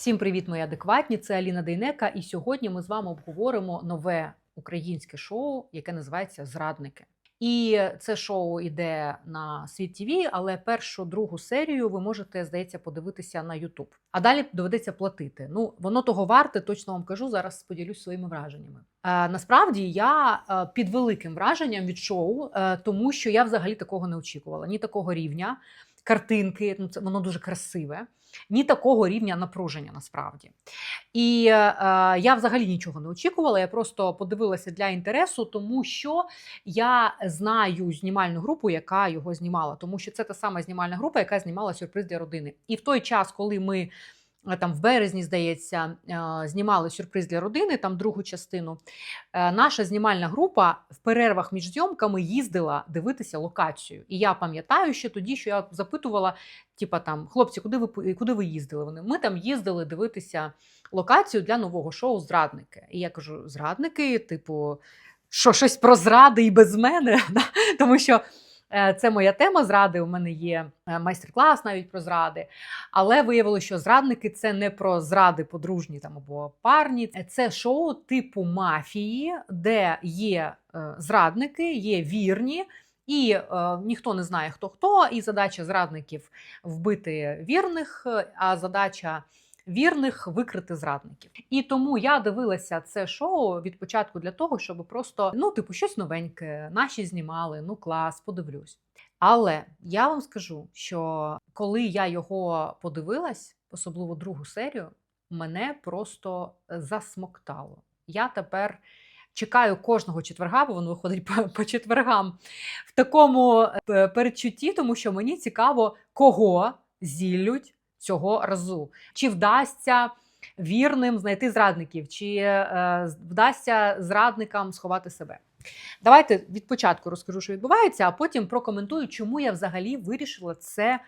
Всім привіт, мої адекватні! Це Аліна Дейнека, і сьогодні ми з вами обговоримо нове українське шоу, яке називається Зрадники. І це шоу йде на світ ТВ, але першу другу серію ви можете, здається, подивитися на Ютуб. А далі доведеться платити. Ну, воно того варте, точно вам кажу. Зараз поділюсь своїми враженнями. Е, насправді я е, під великим враженням від шоу, е, тому що я взагалі такого не очікувала. Ні такого рівня картинки, ну це воно дуже красиве ні такого рівня напруження насправді. І е, я взагалі нічого не очікувала. Я просто подивилася для інтересу, тому що я знаю знімальну групу, яка його знімала, тому що це та сама знімальна група, яка знімала сюрприз для родини. І в той час, коли ми. Там в березні, здається, знімали сюрприз для родини, там другу частину. Е, наша знімальна група в перервах між зйомками їздила дивитися локацію. І я пам'ятаю, що тоді, що я запитувала, типа там, хлопці, куди ви куди ви їздили? Вони ми там їздили дивитися локацію для нового шоу Зрадники. І я кажу: зрадники, типу, що щось про зради і без мене, тому що. Е, це моя тема зради. У мене є е, майстер-клас навіть про зради. Але виявилося, що зрадники це не про зради подружні там або парні. Це шоу типу мафії, де є е, зрадники, є вірні. І е, ніхто не знає, хто хто, і задача зрадників вбити вірних, а задача вірних викрити зрадників. І тому я дивилася це шоу від початку для того, щоб просто ну, типу, щось новеньке, наші знімали, ну клас, подивлюсь. Але я вам скажу, що коли я його подивилась, особливо другу серію, мене просто засмоктало. Я тепер. Чекаю кожного четверга, бо воно виходить по, по четвергам в такому е, передчутті, тому що мені цікаво, кого зіллють цього разу. Чи вдасться вірним знайти зрадників, чи е, вдасться зрадникам сховати себе? Давайте від початку розкажу, що відбувається, а потім прокоментую, чому я взагалі вирішила це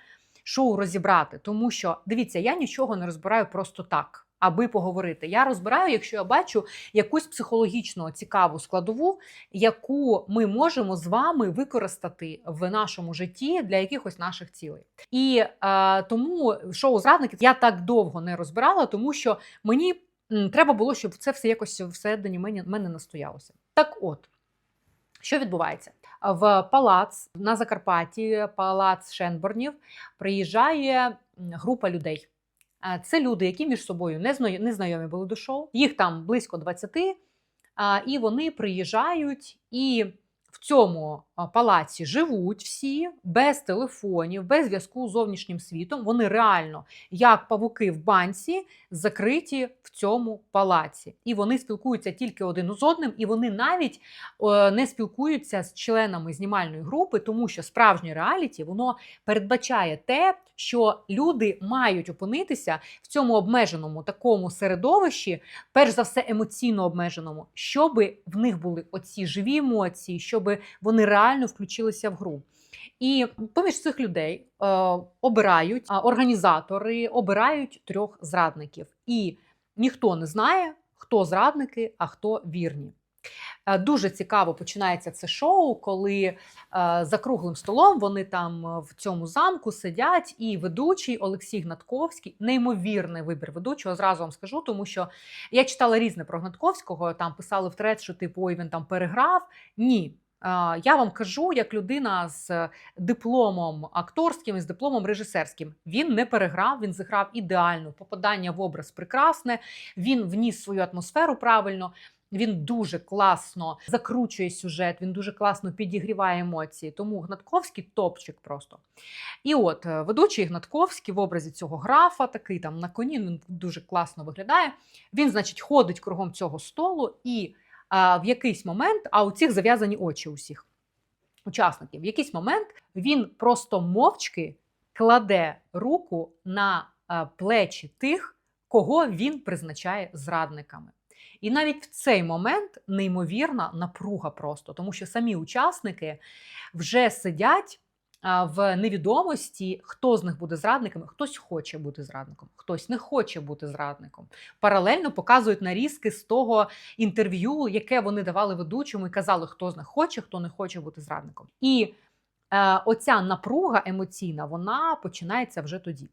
шоу розібрати. Тому що дивіться, я нічого не розбираю просто так аби поговорити. Я розбираю, якщо я бачу якусь психологічно цікаву складову, яку ми можемо з вами використати в нашому житті для якихось наших цілей. І е, тому шоу зрадників я так довго не розбирала, тому що мені треба було, щоб це все якось всередині мене, мене настоялося. Так от. Що відбувається в палац на Закарпатті, палац Шенборнів, приїжджає група людей. Це люди, які між собою не знайомі були до шоу. Їх там близько 20, і вони приїжджають і цьому палаці живуть всі без телефонів, без зв'язку з зовнішнім світом. Вони реально, як павуки в банці, закриті в цьому палаці. І вони спілкуються тільки один з одним, і вони навіть не спілкуються з членами знімальної групи, тому що справжнє реаліті воно передбачає те, що люди мають опинитися в цьому обмеженому такому середовищі, перш за все емоційно обмеженому, щоб в них були оці живі емоції, вони реально включилися в гру. І поміж цих людей е, обирають організатори, обирають трьох зрадників. І ніхто не знає, хто зрадники, а хто вірні. Е, дуже цікаво починається це шоу, коли е, за круглим столом вони там в цьому замку сидять, і ведучий Олексій Гнатковський, неймовірний вибір ведучого, зразу вам скажу, тому що я читала різне про Гнатковського, там писали в трет, що типу ой, він там переграв. Ні. Я вам кажу, як людина з дипломом акторським і з дипломом режисерським. Він не переграв, він зіграв ідеально. Попадання в образ прекрасне. Він вніс свою атмосферу правильно. Він дуже класно закручує сюжет, він дуже класно підігріває емоції. Тому Гнатковський топчик просто. І от е, ведучий Гнатковський в образі цього графа, такий там на коні, він дуже класно виглядає. Він, значить, ходить кругом цього столу і в якийсь момент, а у цих зав'язані очі усіх учасників, в якийсь момент він просто мовчки кладе руку на плечі тих, кого він призначає зрадниками. І навіть в цей момент неймовірна напруга просто, тому що самі учасники вже сидять в невідомості, хто з них буде зрадником, хтось хоче бути зрадником, хтось не хоче бути зрадником. Паралельно показують нарізки з того інтерв'ю, яке вони давали ведучому і казали, хто з них хоче, хто не хоче бути зрадником. І е, оця напруга емоційна вона починається вже тоді.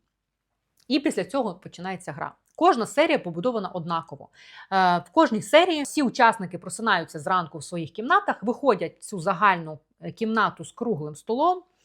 І після цього починається гра. Кожна серія побудована однаково. Е, В кожній серії всі учасники просинаються зранку в своїх кімнатах, виходять в цю загальну е, кімнату з круглим столом.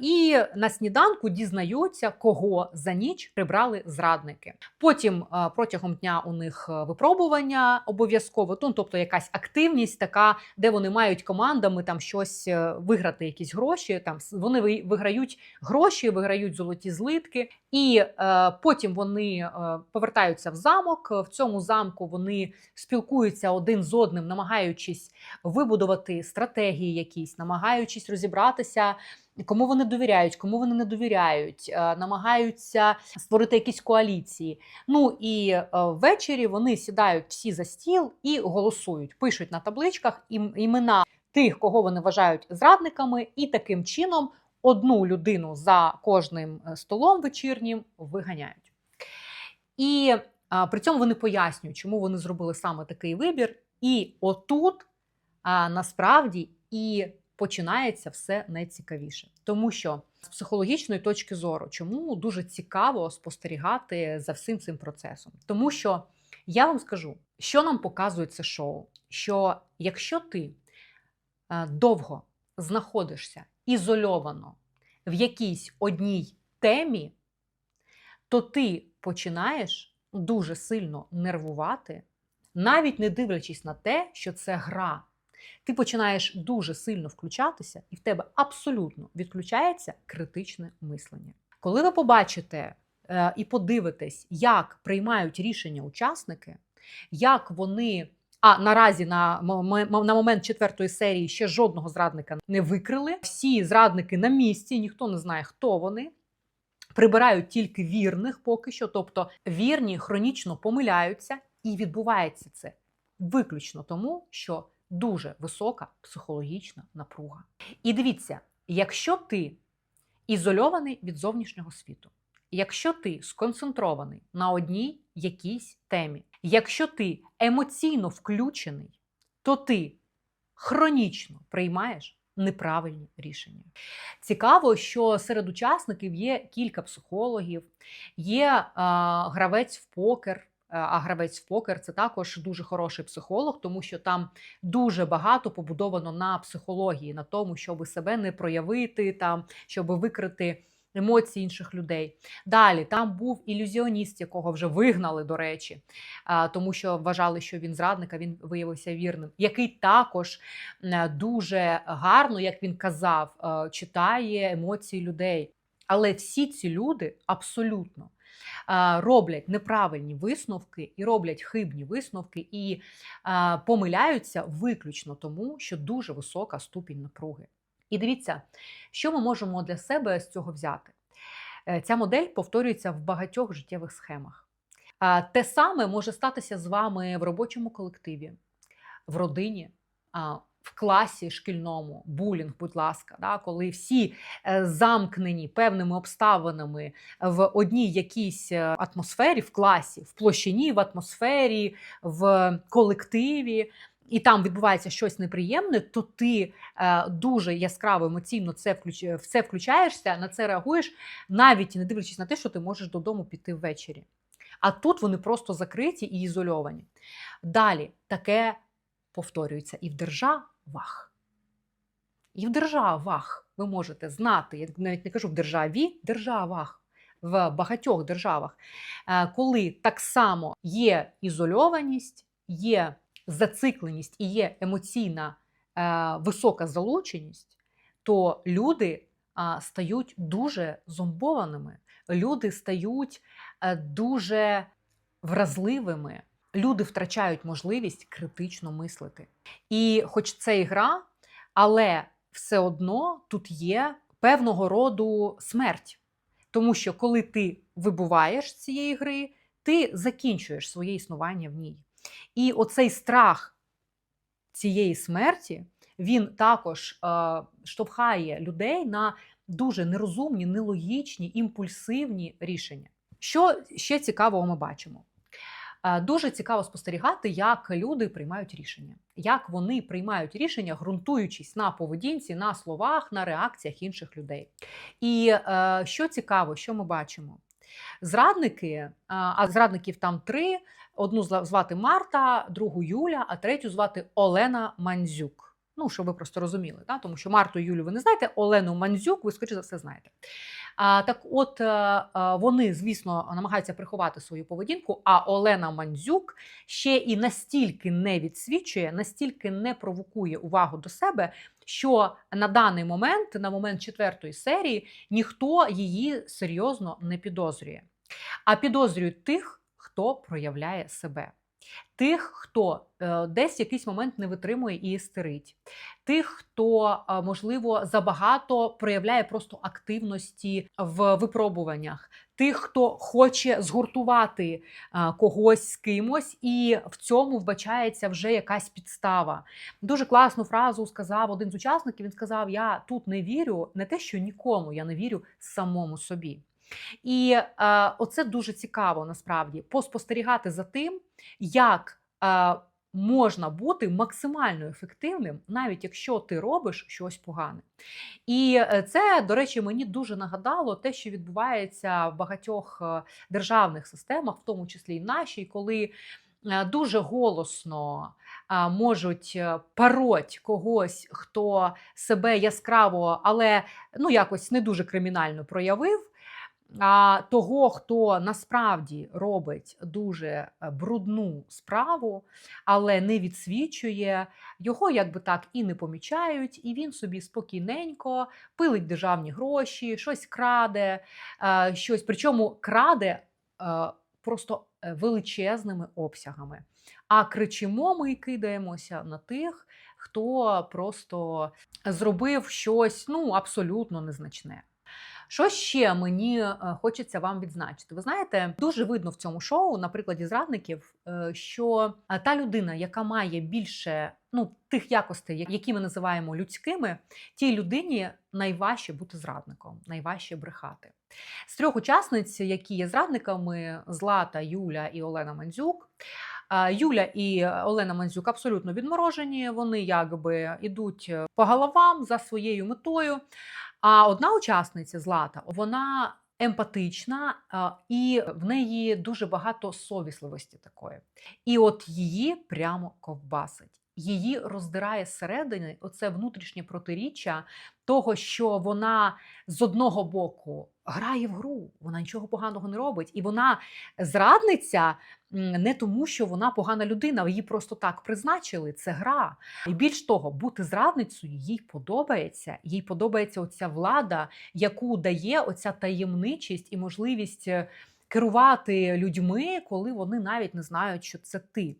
І на сніданку дізнаються, кого за ніч прибрали зрадники. Потім протягом дня у них е, випробування обов'язково, тобто якась активність, така, де вони мають командами там щось е, виграти, якісь гроші. Там вони виграють гроші, виграють золоті злитки, і е, потім вони е, повертаються в замок. В цьому замку вони спілкуються один з одним, намагаючись вибудувати стратегії, якісь, намагаючись розібратися. Кому вони довіряють, кому вони не довіряють, е, намагаються створити якісь коаліції. Ну і е, ввечері вони сідають всі за стіл і голосують, пишуть на табличках ім- імена тих, кого вони вважають зрадниками, і таким чином одну людину за кожним е, столом вечірнім виганяють. І при цьому вони пояснюють, чому вони зробили саме такий вибір. І отут а, насправді і починається все найцікавіше. Тому що з психологічної точки зору, чому дуже цікаво спостерігати за всім цим процесом? Тому що я вам скажу, що нам показує це шоу: що якщо ти е, довго знаходишся ізольовано в якійсь одній темі, то ти починаєш дуже сильно нервувати, навіть не дивлячись на те, що це гра. Ти починаєш дуже сильно включатися, і в тебе абсолютно відключається критичне мислення. Коли ви побачите е, і подивитесь, як приймають рішення учасники, як вони. А наразі на, на момент четвертої серії ще жодного зрадника не викрили. Всі зрадники на місці, ніхто не знає, хто вони. Прибирають тільки вірних поки що, тобто вірні хронічно помиляються, і відбувається це виключно тому, що дуже висока психологічна напруга. І дивіться, якщо ти ізольований від зовнішнього світу, якщо ти сконцентрований на одній якійсь темі, якщо ти емоційно включений, то ти хронічно приймаєш неправильні рішення. Цікаво, що серед учасників є кілька психологів, є а, гравець в покер. Е, А гравець в покер це також дуже хороший психолог, тому що там дуже багато побудовано на психології, на тому, щоб себе не проявити, там, щоб викрити емоції інших людей. Далі там був ілюзіоніст, якого вже вигнали, до речі, тому що вважали, що він зрадник, а він виявився вірним, який також дуже гарно, як він казав, е, читає емоції людей. Але всі ці люди абсолютно роблять неправильні висновки і роблять хибні висновки, і помиляються виключно тому, що дуже висока ступінь напруги. І дивіться, що ми можемо для себе з цього взяти. Е, Ця модель повторюється в багатьох життєвих схемах. Те саме може статися з вами в робочому колективі, в родині, в класі шкільному, булінг, будь ласка, да, коли всі е, замкнені певними обставинами в одній якійсь е, атмосфері, в класі, в площині, в атмосфері, в колективі. І там відбувається щось неприємне, то ти е, дуже яскраво емоційно це включ... в це включаєшся, на це реагуєш, навіть не дивлячись на те, що ти можеш додому піти ввечері. А тут вони просто закриті і ізольовані. Далі таке повторюється і в державах. І в державах ви можете знати, я навіть не кажу в державі, державах, в багатьох державах, е, коли так само є ізольованість, є зацикленість і є емоційна е, висока залученість, то люди стають дуже зомбованими, люди стають е, дуже вразливими, люди втрачають можливість критично мислити. І хоч це і гра, але все одно тут є певного роду смерть. Тому що коли ти вибуваєш з цієї гри, ти закінчуєш своє існування в ній. І оцей страх цієї смерті він також е, штовхає людей на дуже нерозумні, нелогічні, імпульсивні рішення. Що ще цікавого ми бачимо? Е, Дуже цікаво спостерігати, як люди приймають рішення, як вони приймають рішення, ґрунтуючись на поведінці, на словах, на реакціях інших людей. І е, що цікаво, що ми бачимо? Зрадники, а а зрадників там три: одну звати Марта, другу Юля, а третю звати Олена Мандзюк. Ну, щоб ви просто розуміли, да? тому що Марту Юлю ви не знаєте, Олену Мандзюк ви, скоріше за все, знаєте. Так от е, е, вони, звісно, намагаються приховати свою поведінку, а Олена Мандзюк ще і настільки не відсвічує, настільки не провокує увагу до себе, що на даний момент, на момент четвертої серії, ніхто її серйозно не підозрює. А підозрюють тих, хто проявляє себе. Тих, хто е, десь в якийсь момент не витримує і істерить, тих, хто, е, можливо, забагато проявляє просто активності в випробуваннях, тих, хто хоче згуртувати е, когось з кимось, і в цьому вбачається вже якась підстава. Дуже класну фразу сказав один з учасників. Він сказав: Я тут не вірю, не те, що нікому, я не вірю самому собі. І е, оце дуже цікаво насправді поспостерігати за тим, як е, можна бути максимально ефективним, навіть якщо ти робиш щось погане. І е, це, до речі, мені дуже нагадало те, що відбувається в багатьох е, державних системах, в тому числі і нашій, коли е, дуже голосно можуть пароть когось, хто себе яскраво, але ну якось не дуже кримінально проявив. А того, хто насправді робить дуже е, брудну справу, але не відсвічує, його якби так і не помічають, і він собі спокійненько пилить державні гроші, щось краде, е, щось, причому краде е, просто величезними обсягами. А кричимо ми і кидаємося на тих, хто просто зробив щось ну, абсолютно незначне. Що ще мені е, хочеться вам відзначити? Ви знаєте, дуже видно в цьому шоу, на прикладі зрадників, е, що е, та людина, яка має більше ну, тих якостей, які ми називаємо людськими, тій людині найважче бути зрадником, найважче брехати. З трьох учасниць, які є зрадниками: Злата, Юля і Олена Мандзюк. Юля і Олена Мандзюк абсолютно відморожені. Вони якби ідуть по головам за своєю метою. А одна учасниця Злата, вона емпатична і в неї дуже багато совісливості такої. І от її прямо ковбасить. Її роздирає зсередини оце внутрішнє протиріччя того, що вона з одного боку грає в гру, вона нічого поганого не робить, і вона зрадниця не тому, що вона погана людина, її просто так призначили. Це гра. І більш того, бути зрадницею їй подобається. Їй подобається оця влада, яку дає оця таємничість і можливість е, керувати людьми, коли вони навіть не знають, що це ти.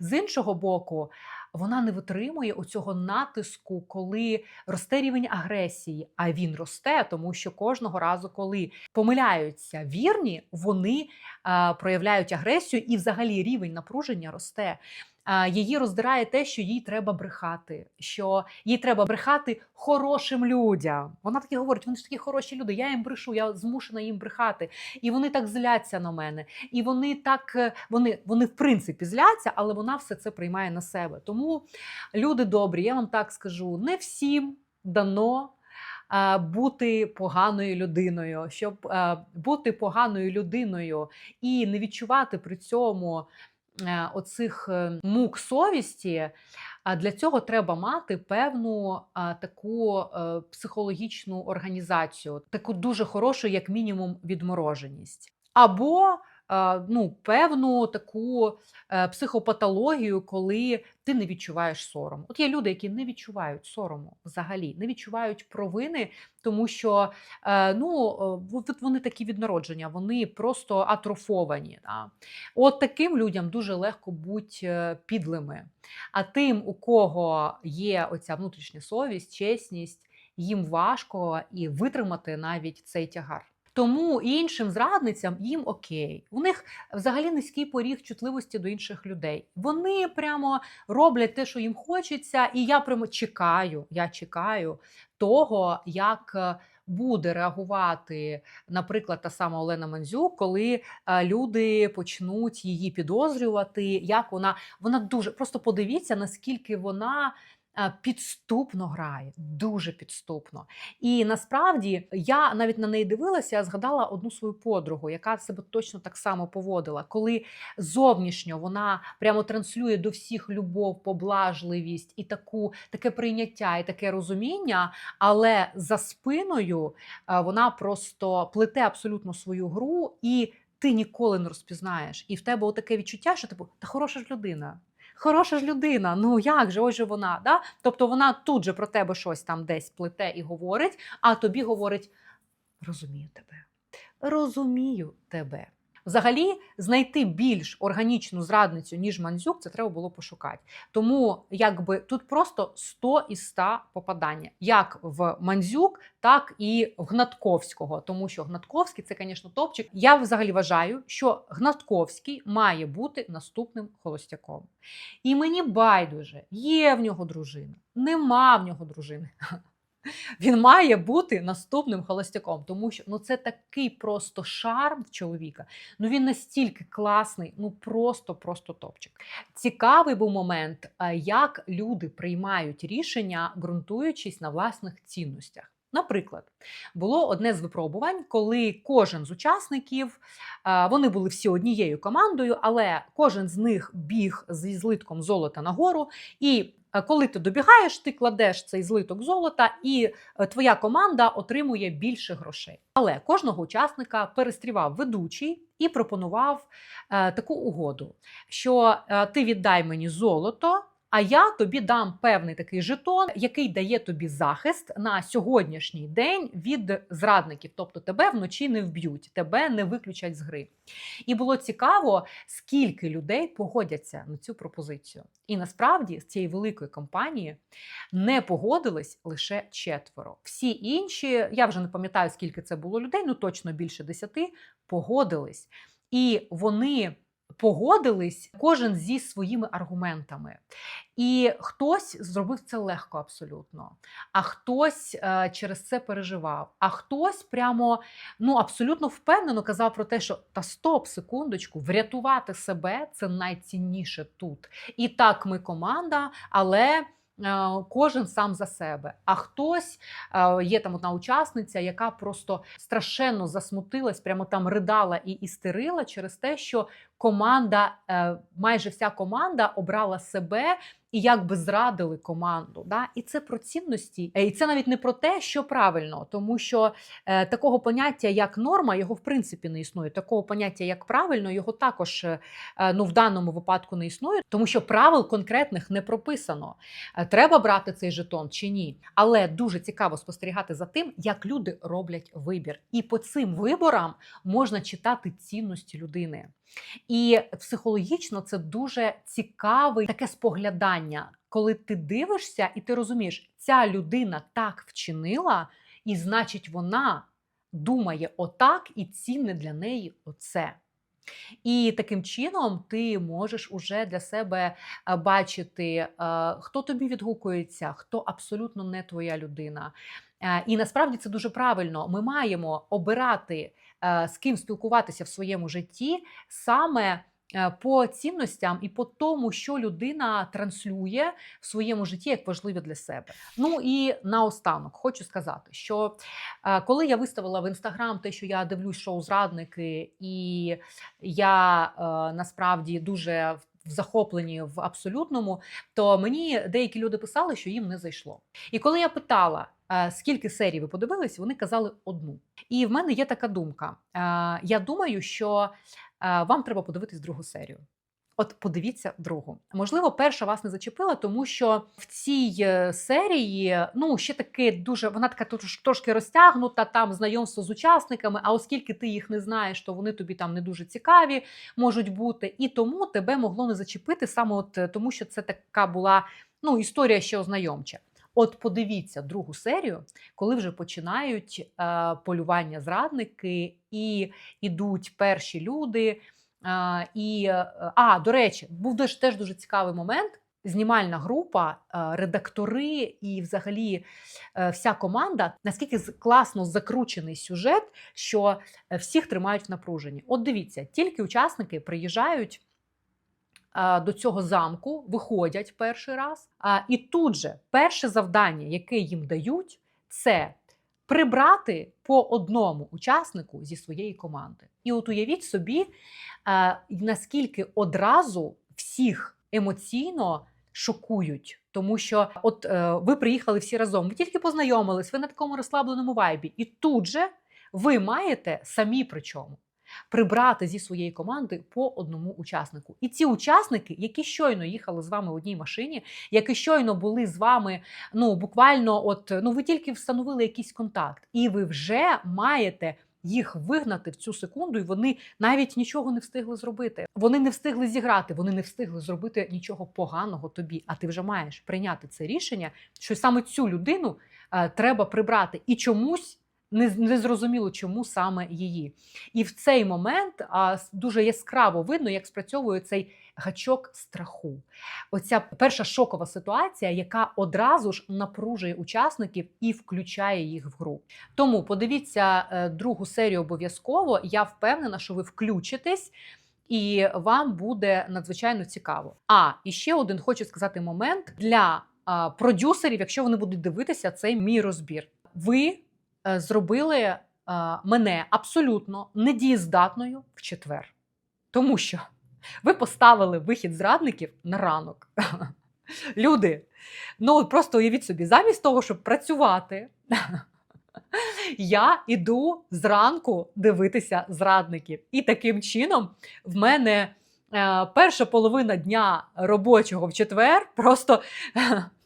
З іншого боку, вона не витримує оцього натиску, коли росте рівень агресії. А він росте, тому що кожного разу, коли помиляються вірні, вони проявляють агресію, і взагалі рівень напруження росте. Її роздирає те, що їй треба брехати, що їй треба брехати хорошим людям. Вона таки говорить: вони ж такі хороші люди. Я їм брешу, я змушена їм брехати. І вони так зляться на мене. І вони так, е, вони, вони в принципі зляться, але вона все це приймає на себе. Тому люди добрі, я вам так скажу, не всім дано. е, Бути поганою людиною, щоб е, бути поганою людиною і не відчувати при цьому оцих е, мук совісті, для цього треба мати певну таку е, психологічну організацію, таку дуже хорошу, як мінімум, відмороженість. Або е, ну, певну таку е, психопатологію, коли ти не відчуваєш сорому. От є люди, які не відчувають сорому взагалі, не відчувають провини, тому що е, ну, е, вони такі від народження, вони просто атрофовані. Да? От таким людям дуже легко бути підлими. А тим, у кого є оця внутрішня совість, чесність, їм важко і витримати навіть цей тягар. Тому іншим зрадницям їм окей. У них взагалі низький поріг чутливості до інших людей. Вони прямо роблять те, що їм хочеться, і я прямо чекаю. Я чекаю того, як е, буде реагувати, наприклад, та сама Олена Мандзюк, коли е, люди почнуть її підозрювати, як вона вона дуже просто подивіться, наскільки вона підступно грає, дуже підступно. І насправді я навіть на неї дивилася, згадала одну свою подругу, яка себе точно так само поводила, коли зовнішньо вона прямо транслює до всіх любов, поблажливість і таку таке прийняття, і таке розуміння, але за спиною е, вона просто плете абсолютно свою гру, і ти ніколи не розпізнаєш. І в тебе таке відчуття, що типу, та хороша ж людина. Хороша ж людина, ну як же, ось же вона. Да? Тобто вона тут же про тебе щось там десь плете і говорить, а тобі говорить: розумію тебе, розумію тебе. Взагалі, знайти більш органічну зрадницю, ніж Мандзюк, це треба було пошукати. Тому якби тут просто 100 із 100 попадання, як в Мандзюк, так і в Гнатковського. Тому що Гнатковський це, звісно, топчик. Я взагалі вважаю, що Гнатковський має бути наступним холостяком. І мені байдуже, є в нього дружина, нема в нього дружини. Він має бути наступним холостяком, тому що ну це такий просто шарм чоловіка. Ну він настільки класний, ну просто просто топчик. Цікавий був момент, е, як люди приймають рішення, ґрунтуючись на власних цінностях. Наприклад, було одне з випробувань, коли кожен з учасників е, вони були всі однією командою, але кожен з них біг зі злитком золота нагору і коли ти добігаєш, ти кладеш цей злиток золота, і е, твоя команда отримує більше грошей. Але кожного учасника перестрівав ведучий і пропонував е, таку угоду, що е, ти віддай мені золото. А я тобі дам певний такий жетон, який дає тобі захист на сьогоднішній день від зрадників. Тобто тебе вночі не вб'ють, тебе не виключать з гри. І було цікаво, скільки людей погодяться на цю пропозицію. І насправді з цієї великої компанії не погодились лише четверо. Всі інші, я вже не пам'ятаю, скільки це було людей, ну точно більше десяти, погодились. І вони погодились кожен зі своїми аргументами. І хтось зробив це легко абсолютно, а хтось е, через це переживав, а хтось прямо ну абсолютно впевнено казав про те, що та стоп, секундочку, врятувати себе це найцінніше тут. І так, ми команда, але. Кожен сам за себе. А хтось є там одна учасниця, яка просто страшенно засмутилась, прямо там ридала і істерила через те, що команда, е, майже вся команда обрала себе і якби зрадили команду. Да? І це про цінності, і це навіть не про те, що правильно, тому що е, такого поняття, як норма, його в принципі не існує. Такого поняття, як правильно, його також е, ну, в даному випадку не існує, тому що правил конкретних не прописано. Е, треба брати цей жетон чи ні. Але дуже цікаво спостерігати за тим, як люди роблять вибір. І по цим виборам можна читати цінності людини. І психологічно це дуже цікаве таке споглядання, коли ти дивишся і ти розумієш, ця людина так вчинила, і значить, вона думає отак і цінне для неї оце. І таким чином ти можеш уже для себе е, бачити, е, хто тобі відгукується, хто абсолютно не твоя людина. Е, і насправді це дуже правильно. Ми маємо обирати з ким спілкуватися в своєму житті саме. Е, по цінностям і по тому, що людина транслює в своєму житті як важливе для себе. Ну і наостанок хочу сказати, що е, коли я виставила в інстаграм те, що я дивлюсь шоу зрадники, і я насправді дуже в захопленні в абсолютному, то мені деякі люди писали, що їм не зайшло. І коли я питала, скільки серій ви подивились, вони казали одну. І в мене є така думка. Я думаю, що вам треба подивитись другу серію. От подивіться другу. Можливо, перша вас не зачепила, тому що в цій е, серії ну ще таки дуже вона така трошки розтягнута, там знайомство з учасниками. А оскільки ти їх не знаєш, то вони тобі там не дуже цікаві можуть бути. І тому тебе могло не зачепити саме от е, тому, що це така була ну історія ще ознайомча. От подивіться другу серію, коли вже починають е, полювання зрадники і ідуть перші люди. Е, і, е, А, до речі, був теж дуже цікавий момент. Знімальна група, е, редактори і, взагалі, е, вся команда наскільки класно закручений сюжет, що всіх тримають в напруженні. От дивіться, тільки учасники приїжджають до цього замку, виходять перший раз. І тут же перше завдання, яке їм дають, це прибрати по одному учаснику зі своєї команди. І от уявіть собі, е, наскільки одразу всіх емоційно шокують. Тому що, от е, ви приїхали всі разом, ви тільки познайомились, ви на такому розслабленому вайбі, і тут же ви маєте самі причому прибрати зі своєї команди по одному учаснику. І ці учасники, які щойно їхали з вами в одній машині, які щойно були з вами, ну буквально, от ну ви тільки встановили якийсь контакт, і ви вже маєте. Їх вигнати в цю секунду, і вони навіть нічого не встигли зробити. Вони не встигли зіграти, вони не встигли зробити нічого поганого тобі. А ти вже маєш прийняти це рішення, що саме цю людину е, треба прибрати і чомусь не, зрозуміло, чому саме її. І в цей момент а, дуже яскраво видно, як спрацьовує цей гачок страху. Оця перша шокова ситуація, яка одразу ж напружує учасників і включає їх в гру. Тому подивіться е, другу серію обов'язково. Я впевнена, що ви включитесь. І вам буде надзвичайно цікаво. А і ще один хочу сказати момент для а, продюсерів, якщо вони будуть дивитися цей мій розбір. Ви зробили е, мене абсолютно недієздатною в четвер. Тому що ви поставили вихід зрадників на ранок. Люди, ну просто уявіть собі, замість того, щоб працювати, я іду зранку дивитися зрадників. І таким чином в мене е, перша половина дня робочого в четвер просто,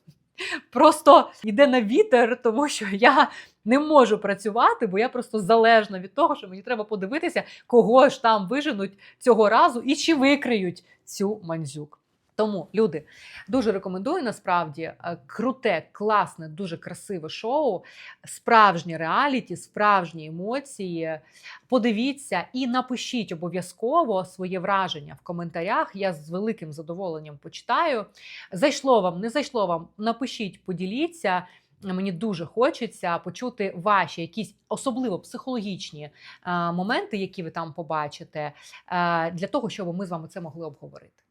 просто йде на вітер, тому що я не можу працювати, бо я просто залежна від того, що мені треба подивитися, кого ж там виженуть цього разу і чи викриють цю мандзюк. Тому, люди, дуже рекомендую насправді е, круте, класне, дуже красиве шоу, справжнє реаліті, справжні емоції. Подивіться і напишіть обов'язково своє враження в коментарях. Я з великим задоволенням почитаю. Зайшло вам, не зайшло вам, напишіть, поділіться. Мені дуже хочеться почути ваші якісь особливо психологічні е, моменти, які ви там побачите, е, для того, щоб ми з вами це могли обговорити.